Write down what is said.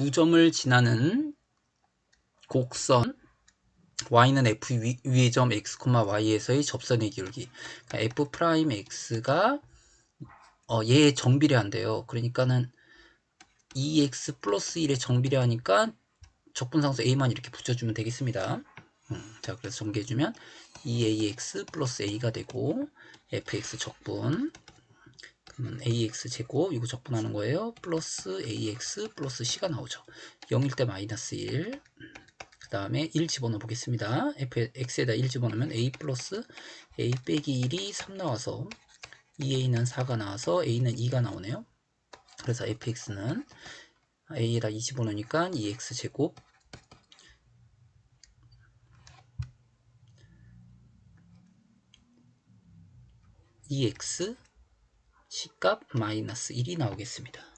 9점을 지나는 곡선 y는 f 위, 위의 점 x, y에서의 접선의 기울기 그러니까 f 프라임 x가 어, 얘에 정비례한대요. 그러니까는 2x 플러스 1에 정비례하니까 적분상수 a만 이렇게 붙여주면 되겠습니다. 음, 자 그래서 정리해주면 2ax 플러스 a가 되고 fx 적분 ax 제곱 이거 적분하는 거예요. 플러스 ax 플러스 c가 나오죠. 0일 때 마이너스 1. 그 다음에 1 집어넣어 보겠습니다. f, x에다 1 집어넣으면 a 플러스 a 빼기 1이 3 나와서 2a는 4가 나와서 a는 2가 나오네요. 그래서 fx는 a에다 2 집어넣으니까 2x 제곱 2x C값 마이너스 1이 나오겠습니다.